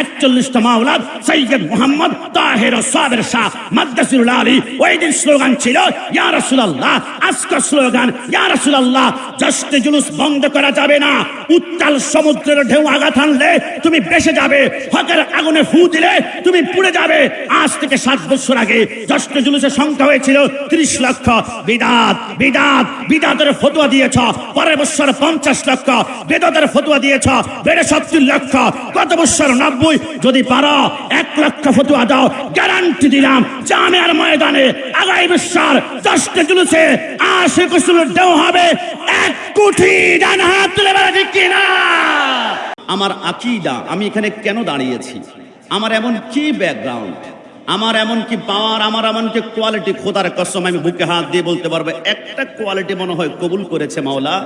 একচল্লিশটা মাওলাদ সৈয়দ মোহাম্মদ তাহের সাবের শাহ আলী, ওই দিন স্লোগান ছিল, ইয়া রাসূলুল্লাহ আজকের স্লোগান, ইয়া রাসূলুল্লাহ জুলুস বন্ধ করা যাবে না উত্তাল সমুদ্রের ঢেউ আঘাত আনলে তুমি বেসে যাবে হকের আগুনে ফু দিলে তুমি পুড়ে যাবে আজ থেকে সাত বছর আগে জশ্নে জুলুসের সংখ্যা হয়েছিল ত্রিশ লক্ষ বিদাত বিদাত বিদাতের ফতুয়া দিয়েছ পরের বছর পঞ্চাশ লক্ষ বেদাতের ফতুয়া দিয়েছ বেড়ে সত্তর লক্ষ গত বছর নব্বই যদি পারো, এক লক্ষ ফতুয়া দাও গ্যারান্টি দিলাম, জামিয়ার ময়দানে আগামী বছর দশটা জুলুসে ঢেউ হবে, এক কোটি ডান হাত তুলে বেড়া ঠিক কিনা আমার আকিদা, আমি এখানে কেন দাঁড়িয়েছি? আমার এমন কি ব্যাকগ্রাউন্ড আমার এমন কি পাওয়ার আমার এমন কি কোয়ালিটি খোদার কসম, আমি বুকে হাত দিয়ে বলতে পারব, একটা কোয়ালিটি মনে হয় কবুল করেছে মাওলা।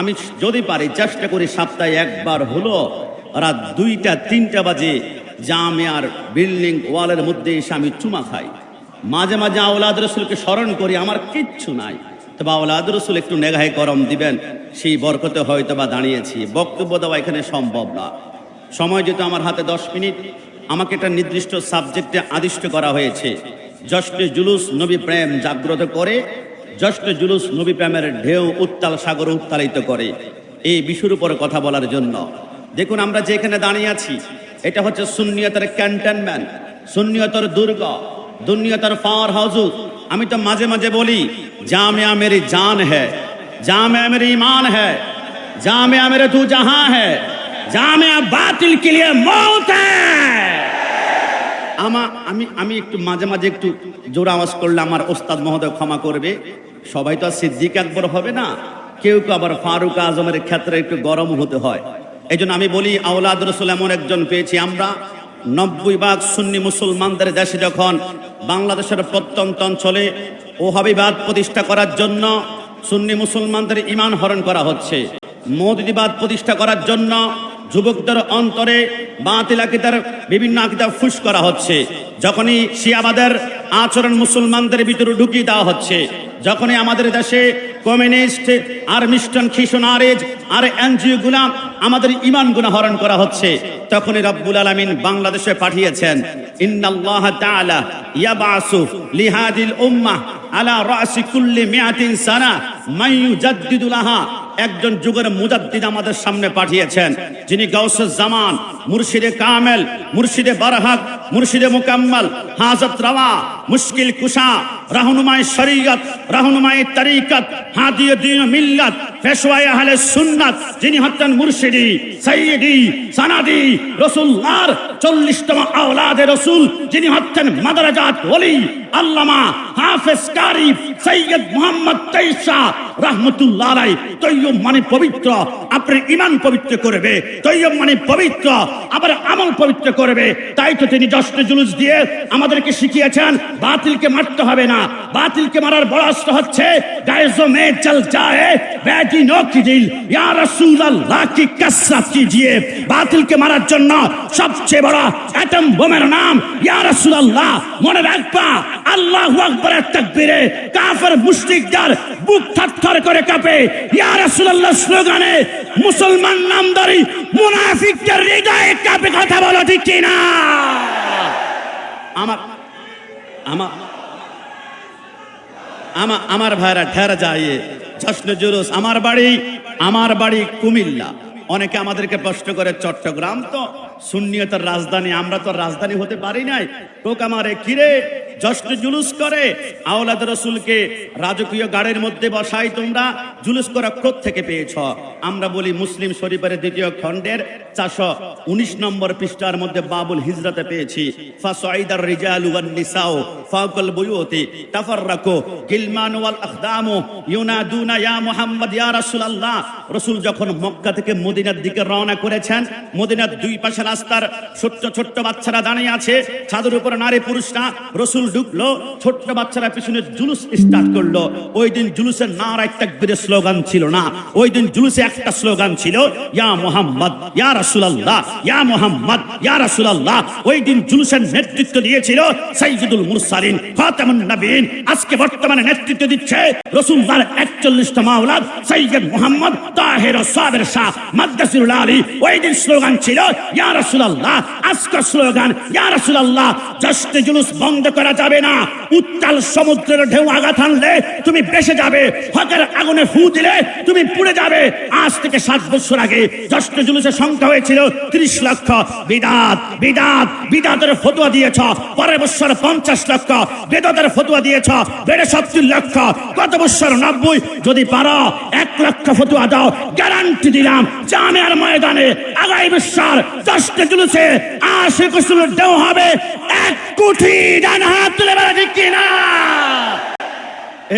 আমি যদি পারি, চেষ্টা করি, সপ্তাহে একবার হলো রাত দুইটা, তিনটা বাজে জামিয়ার বিল্ডিং ওয়ালের মধ্যে এসে আমি চুমা খাই। মাঝে মাঝে আওলাদ রসুলকে স্মরণ করি, আমার কিচ্ছু নাই। তবে আওলাদ রসুল একটু নেগাহে গরম দিবেন, সেই বরকতে হয়তো বা দাঁড়িয়েছি। বক্তব্য দেওয়া এখানে সম্ভব না। সময় যেহেতু আমার হাতে দশ মিনিট, আমাকে একটা নির্দিষ্ট সাবজেক্টে আদিষ্ট করা হয়েছে। জশ্নে জুলুস নবী প্রেম জাগ্রত করে জশ্নে জুলুস নবী প্রেমের ঢেউ উত্তাল সাগর উত্তালিত করে। এই বিষয়ের উপর কথা বলার জন্য দেখুন আমরা যেখানে দাঁড়িয়ে আছি, এটা হচ্ছে সুন্নিয়তের ক্যান্টনম্যান্ট সুন্নিয়তর দুর্গ দুনিয়তর পাওয়ার হাউজ আমি তো মাঝে মাঝে বলি জামিয়া মেরি জান হ্যাঁ জামিয়া মেরি ইমান হ্যাঁ জামিয়া মেরে তু জাহা হ্যাঁ জামিয়া বাতিল কে লিয়ে মৌত আমা, আমি আমি একটু মাঝে মাঝে একটু জোর আওয়াজ করলে আমার ওস্তাদ মহোদয় ক্ষমা করবে। সবাই তো আর সিদ্দিক একবার হবে না। কেউ কেউ আবার ফারুক আজমের ক্ষেত্রে একটু গরম হতে হয়। এই জন্য আমি বলি, আওলাদ রসুল এমন একজন পেয়েছি আমরা। নব্বই ভাগ সুন্নি মুসলমানদের দেশে যখন বাংলাদেশের প্রত্যন্ত অঞ্চলে ওহাবিবাদ প্রতিষ্ঠা করার জন্য সুন্নি মুসলমানদের ইমান হরণ করা হচ্ছে মৌদিবাদ প্রতিষ্ঠা করার জন্য যুবকদের অন্তরে বাতিল আকিদার বিভিন্ন আকিদা ফুস করা হচ্ছে, যখনই শিয়াবাদের আচরণ মুসলমানদের ভিতরে ঢুকিয়ে দেওয়া হচ্ছে, যখনই আমাদের দেশে কমিউনিস্ট, আর মিস্টন খিশনারেজ আর এনজিও গুলা আমাদের ইমান গুণা হরণ করা হচ্ছে। তখনই রব্বুল আলামিন বাংলাদেশে পাঠিয়েছেন লিহাদিল আলা সানা একজন যুগের মুজাদ্দিদ আমাদের সামনে পাঠিয়েছেন, যিনি গাউসুজ জামান, মুর্শিদে কামেল, মুর্শিদে বারহাক, মুর্শিদে মুকাম্মাল হাজত রাওয়া, মুশকিল কুশা, রাহনুমায় শরীয়ত, রাহনুমায় তরিকত হাদিয়ে দিন মিল্লাত পেশওয়ায়ে আহলে সুন্নাত, যিনি হচ্ছেন মুর্শিদি, সাইয়্যিদি, সানাদি, রাসূলুল্লাহর 40তম আওলাদে রাসূল, যিনি হচ্ছেন মাদারাজাত ওলি, আল্লামা হাফেজ কারি সৈয়দ মোহাম্মদ তৈসা রহমতুল্লাহ আলাই তৈয়ব মানে পবিত্র, আপনার ইমান পবিত্র করবে। তৈয়ব মানে পবিত্র, আবার আমল পবিত্র করবে। তাই তো তিনি জশ্নে জুলুস দিয়ে আমাদেরকে শিখিয়েছেন, বাতিলকে মারতে হবে না। বাতিলকে মারার বড় হচ্ছে বাতিলকে মারার জন্য সবচেয়ে বড় অ্যাটম বোমের নাম, ইয়া রাসূলুল্লাহ, মনে রাখবা, আল্লাহু আকবার তাকবীরে, কাফের মুশরিকদের বুক থরথর করে কাঁপে। ইয়া রাসূলুল্লাহ, স্লোগানে, মুসলমান নামদারি মুনাফিকদের হৃদয়ে কাঁপে কথা বলো ঠিক কি না আমার আমার আমার আমার ভাইরা ঠেরা যায়। জশ্নে জুলুস, আমার বাড়ি আমার বাড়ি কুমিল্লা। অনেকে আমাদেরকে প্রশ্ন করে, চট্টগ্রাম তো সুন্নিয়তের রাজধানী, আমরা তো রাজধানী হতে পারি নাই। টোকা মারে কিরে, জশ্নে জুলুস করে? আওলাদ রসুলকে রাজকীয় গাড়ির মধ্যে বসাই তোমরা? জুলুস করা কোথ থেকে পেয়েছ। আমরা বলি, মুসলিম শরীফের দ্বিতীয় খণ্ডের চারশো উনিশ নম্বর পৃষ্ঠার মধ্যে বাবুল হিজরতে পেয়েছি। ছাদের উপর নারী রসুল ঢুকলো বাচ্চারা পিছনে জুলুস স্টার্ট করল। জুলুসের নারায় তাকবীরের স্লোগান ছিল না। ওই দিন জুলুসে একটা স্লোগান ছিল, ইয়া মোহাম্মদ রাসূলুল্লাহ মুহাম্মদ রাসূলুল্লাহ, ওই দিন জুলুসের নেতৃত্ব দিয়েছিল সাইয়্যিদুল মুরসালিন, খাতামুন নবীন আজকে বর্তমানে নেতৃত্ব দিচ্ছে রাসূলুল্লাহর 41তম আওলাদ সাইয়্যিদ মুহাম্মদ তাহের সাবের শাহ মাদ্দাসিরুল আলী। ওই দিন স্লোগান ছিল রাসূলুল্লাহ আজকে স্লোগান রাসূলুল্লাহ জশ্নে জুলুস বন্ধ করা যাবে না। উত্তাল সমুদ্রের ঢেউ আঘাত আনলে তুমি বেসে যাবে, হকের আগুনে ফু দিলে তুমি পুড়ে যাবে। আজ থেকে সাত বছর আগে জুলুসের সংখ্যা হয়েছিল ত্রিশ লক্ষ বিদাত বিদাত, বিদাতের ফতুয়া দিয়েছ। পরের বছর পঞ্চাশ লক্ষ, বেদাতের ফতুয়া দিয়েছ বেড়ে সত্তর লক্ষ, গত বছর নব্বই। যদি পারো, এক লক্ষ ফতুয়া দাও গ্যারান্টি দিলাম, জামিয়ার ময়দানে আগামী বছর জশ্ন জুলুসে আশি কুসুমের ঢেউ হবে, এক কোটি ডান হাত তুলে বেড়া ঠিক কিনা?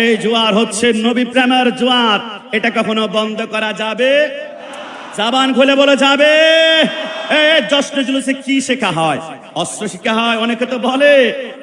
এই জোয়ার হচ্ছে নবী প্রেমের জোয়ার, এটা কখনো বন্ধ করা যাবে? জাবান খুলে বলে যাবে। এ জশ্ন জুলুসে কি শেখা হয়? অস্ত্র শিক্ষা হয়, অনেকে তো বলে,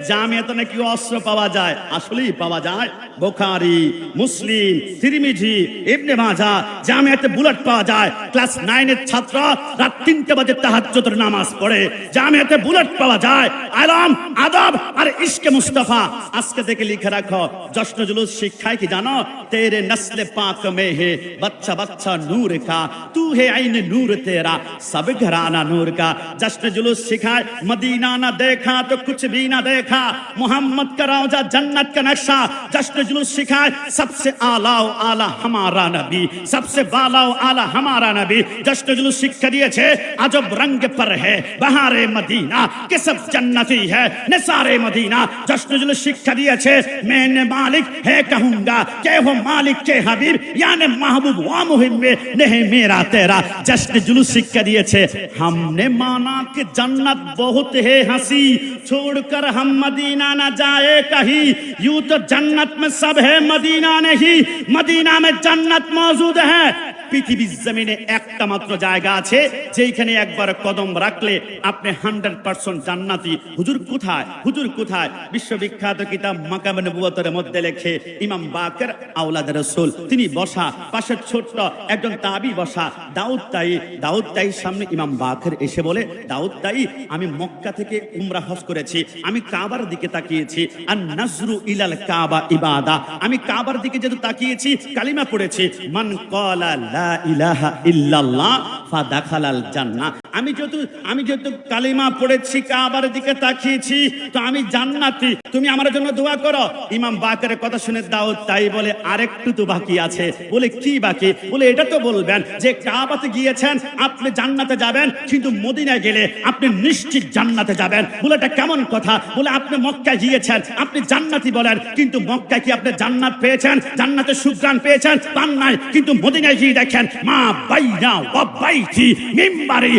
জামিয়াতে নাকি অস্ত্র পাওয়া যায়। আসলেই পাওয়া যায়। বোখারি, মুসলিম, তিরমিজি এমনি মাঝা জামিয়াতে বুলেট পাওয়া যায়। ক্লাস নাইনের ছাত্র রাত তিনটে বাজে তাহাজ্জুদের নামাজ পড়ে। জামিয়াতে বুলেট পাওয়া যায়। আলম, আদব আর ইশকে মুস্তফা। আজকে থেকে লিখে রাখো, যশ্ন জুলুস শিক্ষায় কি জানো? তেরে নসলে পাক মে হে বাচ্চা বাচ্চা নূর কা। তু হে আইন নূর তেরা, সব ঘরানা নূর কা। যশ্ন জুলুস শিখায় مدینہ نہ دیکھا تو کچھ بھی نہ دیکھا۔ محمد کا روزہ جنت کا نقشہ جشن جلوس سکھائے۔ سب سے آلہ و آلہ ہمارا نبی۔ سب سے بالا و آلہ ہمارا نبی۔ جشن جلوس سکھ کریے چھے۔ عجب رنگ پر ہے۔ بہار مدینہ کہ سب جنتی ہے۔ نسار مدینہ۔ جشن جلوس سکھ کریے چھے۔ میں نے مالک ہے کہوں گا۔ کہ وہ مالک کے حبیب یعنی محبوب و مہم میں نہیں میرا تیرا۔ جشن جلوس سکھ کریے چھے۔ ہم نے مانا کہ جنت بہت بہت ہے ہنسی، چھوڑ کر ہم مدینہ نہ جائے کہیں۔ یوں تو جنت میں سب ہے، مدینہ نہیں۔ مدینہ میں جنت موجود ہے۔ পৃথিবীর জমিনে একটা মাত্র জায়গা আছে যেখানে একবার কদম রাখলে আপনি হান্ড্রেড পার্সেন্ট জান্নাতি। হুজুর কোথায়? হুজুর কোথায়? বিশ্ববিখ্যাত কিতাব মাকাম নবুয়তের মধ্যে লেখে, ইমাম বাকের আওলাদ রসুল। তিনি বসা পাশে ছোট্ট একজন তাবি বসা। দাউদ তাই দাউদ তাই সামনে ইমাম বাকের এসে বলে, দাউদ তাই, আমি মক্কা থেকে উমরা হজ করেছি, আমি কাবার দিকে তাকিয়েছি। আর নাজরু ইলাল কাবা ইবাদা। আমি কাবার দিকে যেহেতু তাকিয়েছি, কালিমা পড়েছি, মান কলা لا إله إلا الله فدخل الجنة. আমি যেহেতু আমি যেহেতু কালিমা পড়েছি, কাবার দিকে তাকিয়েছি, তো আমি জান্নাতি। তুমি আমার জন্য দোয়া করো। ইমাম বাকের কথা শুনে দাউদ তাই বলে, আরেকটু তো বাকি আছে। বলে, কি বাকি? বলে, এটা তো বলবেন যে কাবাতে গিয়েছেন, আপনি জান্নাতে যাবেন, কিন্তু মদিনায় গেলে আপনি নিশ্চিত জান্নাতে যাবেন। বলে, এটা কেমন কথা? বলে, আপনি মক্কায় গিয়েছেন, আপনি জান্নাতি বলেন, কিন্তু মক্কায় কি আপনি জান্নাত পেয়েছেন জান্নাতের সুগ্রাণ পেয়েছেন? পান নাই, কিন্তু মদিনায় গিয়ে দেখেন, মা বাইনা বাইতি মিম্বারি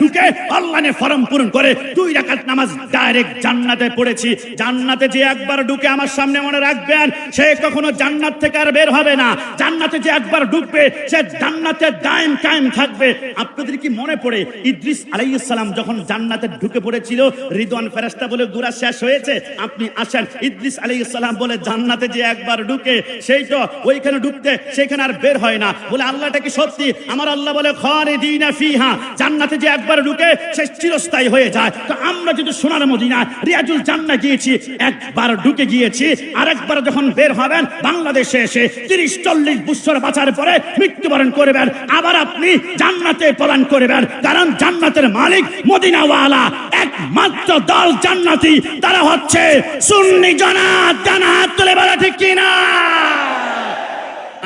ঢুকে আপনাদের কি মনে পড়ে? ইদ্রিস যখন জান্নাতে ঢুকে পড়েছিল, রিদওয়ান ফেরেশতা বলে গুরা শেষ হয়েছে। আপনি আসেন, ইদ্রিস আলাইহিস বলে জান্নাতে যে একবার ঢুকে, সেই তো ওইখানে ঢুকতে সেখানে আর বের হয় না। বলে, আল্লাহটা কি সত্যি? আমার আল্লাহ বলে, খালিদিনা ফিহা। জান্নাতে যে একবার ঢুকে, সে চিরস্থায়ী হয়ে যায়। তো আমরা যদি সোনার মদিনা রিয়াজুল জান্না গিয়েছি, একবার ঢুকে গিয়েছি, আরেকবার যখন বের হবেন, বাংলাদেশে এসে তিরিশ চল্লিশ বছর বাঁচার পরে মৃত্যুবরণ করবেন। আবার আপনি জান্নাতে প্রদান করবেন। কারণ জান্নাতের মালিক মদিনাওয়ালা। একমাত্র দল জান্নাতি। তারা হচ্ছে সুন্নি জনাত জানাত তুলে বলা, ঠিক কিনা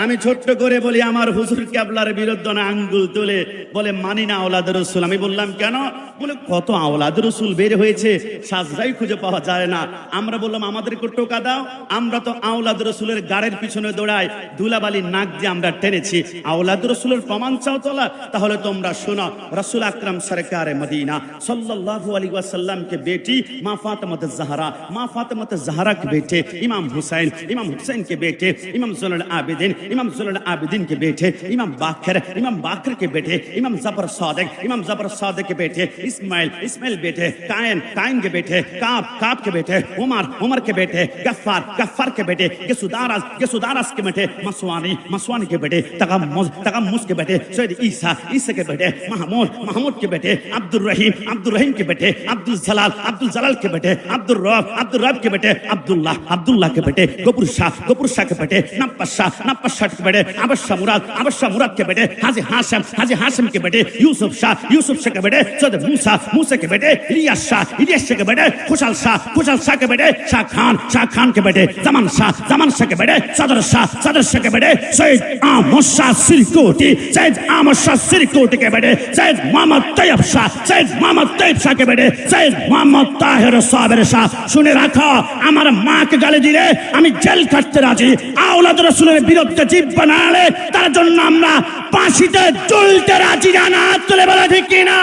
আমি ছোট্ট করে বলি, আমার হুজুর কেবলার বিরুদ্ধে না আঙ্গুল তুলে বলে, মানি না আওলাদ রসুল। আমি বললাম, কেন? বলে, কত আওলাদ রসুল বের হয়েছে, সাজরাই খুঁজে পাওয়া যায় না। আমরা বললাম, আমাদেরকে টোকা দাও, আমরা তো আওলাদ রসুলের গাড়ির পিছনে দৌড়াই ধুলাবালি নাক দিয়ে আমরা টেনেছি। আওলাদ রসুলের প্রমাণ চাও তোলা, তাহলে তোমরা শোনো, রসুল আকরাম সরকারে মদিনা, সাল্লাল্লাহু আলী ওয়াসাল্লামকে বেটি, মা ফাতেমাতে জাহারা, মা ফাতেমাতে জাহারাকে বেটে, ইমাম হুসাইন, ইমাম হুসাইনকে বেটে, ইমাম জোনাল আবেদিন امام ذل عابدین کے بیٹے امام باکر امام باکر کے بیٹے امام زبر صادق امام زبر صادق کے بیٹے اسماعیل اسماعیل بیٹے کائن کائن کے بیٹے کعب کعب کے بیٹے عمر عمر کے بیٹے گفار گفار کے بیٹے گسودارس گسودارس کے بیٹے مسوانی مسوانی کے بیٹے تغمز تغمز کے بیٹے سید عیسیٰ عیسیٰ کے بیٹے محمود محمود کے بیٹے عبد الرحیم عبد الرحیم کے بیٹے عبد الزلال عبد الزلال کے بیٹے عبد الرب عبد الرب کے بیٹے عبداللہ عبداللہ کے بیٹے گبر شاہ گبر شاہ کے بیٹے نپش شاہ नप्पस शाह नप्पस शाह के बेटे अबश्शा मुराद अबश्शा मुराद के बेटे हाजी हाशिम हाजी हाशिम के बेटे यूसुफ शाह यूसुफ शाह के बेटे सैयद मूसा मूसा के बेटे इलियास शाह इलियास शाह के बेटे खुशहाल शाह खुशहाल शाह के बेटे शाह खान शाह खान के बेटे जमान शाह जमान शाह के बेटे सदर शाह सदर शाह के बेटे सैयद आमोद शाह सिरकोटी सैयद आमोद शाह सिरकोटी के बेटे सैयद मोहम्मद तैयब शाह सैयद মোহাম্মদ তৈব শাহকে বেড়ে সৈয়দ মোহাম্মদ তাহের সাহেবের শাহ শুনে রাখো আমার মাকে গালি দিলে আমি জেল কাটতে রাজি আওলাদ রসুলের বিরুদ্ধে জীব বানালে, তার জন্য আমরা পাশিতে চলতে রাজি। জানা তুলে বলা, ঠিক কিনা?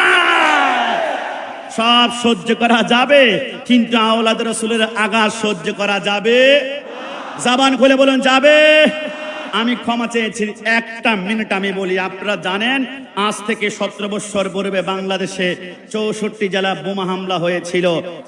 সব সহ্য করা যাবে, কিন্তু আওলাদ রসুলের আগা সহ্য করা যাবে? জাবান খুলে বলুন, যাবে? আমি ক্ষমা চেয়েছি। একটা মিনিট আমি বলি, আপনারা জানেন, আজ থেকে সতেরো বৎসর পূর্বে বাংলাদেশে চৌষট্টি জেলা বোমা হামলা হয়েছিল।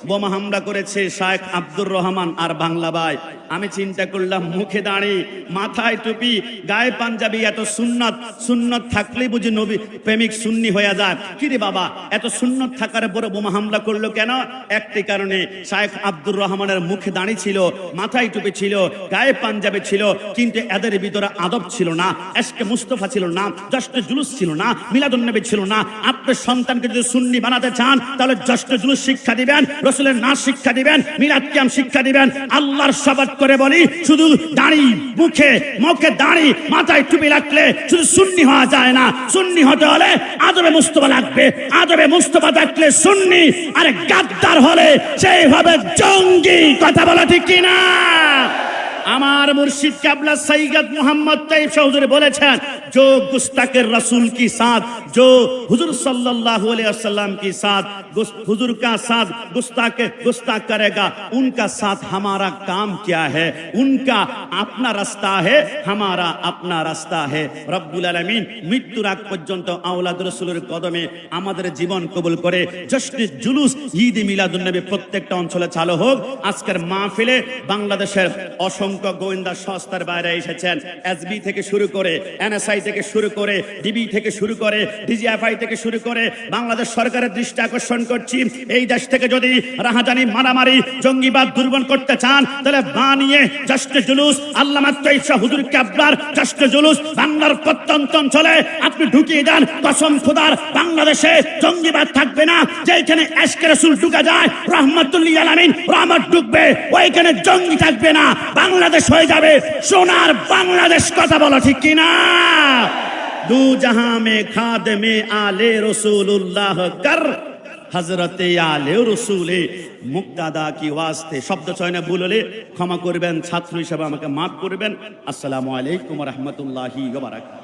বোমা হামলা করেছে শায়েখ আব্দুর রহমান আর বাংলা ভাই। আমি চিন্তা করলাম, মুখে দাঁড়িয়ে মাথায় টুপি, গায়ে পাঞ্জাবি, এত সুন্নত সুন্নত থাকলেই বুঝি নবী প্রেমিক সুন্নি হয়ে যায়। কিরে বাবা, এত সুন্নত থাকার পরে বোমা হামলা করল কেন? একটি কারণে শায়েখ আব্দুর রহমানের মুখে দাঁড়িয়ে ছিল, মাথায় টুপি ছিল, গায়ে পাঞ্জাবি ছিল, কিন্তু এদের ভিতরে আদব ছিল না এসকে মুস্তফা ছিল না জষ্ট জুলুস ছিল না, মিলাদুন নবী ছিল না। আপনার সন্তানকে যদি সুন্নি বানাতে চান, তাহলে জষ্ট জুলুস শিক্ষা দিবেন, রসুলের নাচ শিক্ষা দিবেন, মিলাদ কিয়াম শিক্ষা দিবেন। আল্লাহর শপথ করে বলি, শুধু দাড়ি, মুখে মুখে দাড়ি মাথায় টুপি রাখলে শুধু সুন্নি হওয়া যায় না। সুন্নি হতে হলে আদবে মুস্তফা লাগবে। আদবে মুস্তফা থাকলে সুন্নি, আরে গাদ্দার হলে সেইভাবে জঙ্গি, কথা বলা ঠিক কিনা? আমার মুর্শিদ কাবলা সৈয়দ মোহাম্মদ তাইব চৌধুরী বলেছেন जो गुस्ताके रसूल की साथ जो हुजूर सल्लल्लाहु अलैहि वसल्लम की साथ गुस- हुजूर का साथ गुस्ताक गुस्ताख करेगा उनका साथ हमारा काम क्या है उनका अपना रास्ता है हमारा अपना রাস্তা হে রব্বুল আলামিন মৃত্যুর আগ পর্যন্ত আওলাদ রসুলের কদমে আমাদের জীবন কবুল করে জশ্নে জুলুস ঈদ মিলাদুন নবী প্রত্যেকটা অঞ্চলে চালু হোক আজকের মাহফিলে বাংলাদেশের অসংখ্য গোয়েন্দা সংস্থার বাইরে এসেছেন। এসবি থেকে শুরু করে এনএসআই থেকে শুরু করে ডিবি থেকে শুরু করে ডিজিএফআই থেকে শুরু করে বাংলাদেশ সরকারের দৃষ্টি আকর্ষণ করছি। এই দেশ থেকে যদি রাহাজানি, মারামারি, জঙ্গিবাদ দুর্বল করতে চান, তাহলে বানিয়ে জশ্ন জুলুস, আল্লামা তৈফা হুজুর কাবলার জশ্ন জুলুস, বাংলার প্রত্যন্ত অঞ্চলে আপনি ঢুকিয়ে দেন কসম খোদার, বাংলাদেশে জঙ্গিবাদ থাকবে না। যেখানে এসকে রসুল ঢুকে যায় রহমতুল্লি আলামিন, রহমত ঢুকবে, ওইখানে জঙ্গি থাকবে না। বাংলাদেশ হয়ে যাবে। সোনার বাংলাদেশ কথা বলো, ঠিক কিনা? দু জাহা মে খাদ মে আলে রসুল্লাহ কর? হজরতে আলে রসুলে মুক্তাদা কি ওয়াস্তে? শব্দ চয়নে ভুল হলে ক্ষমা করবেন, ছাত্র হিসাবে আমাকে মাফ করবেন। আসসালামু আলাইকুম রহমতুল্লাহি বারাকাত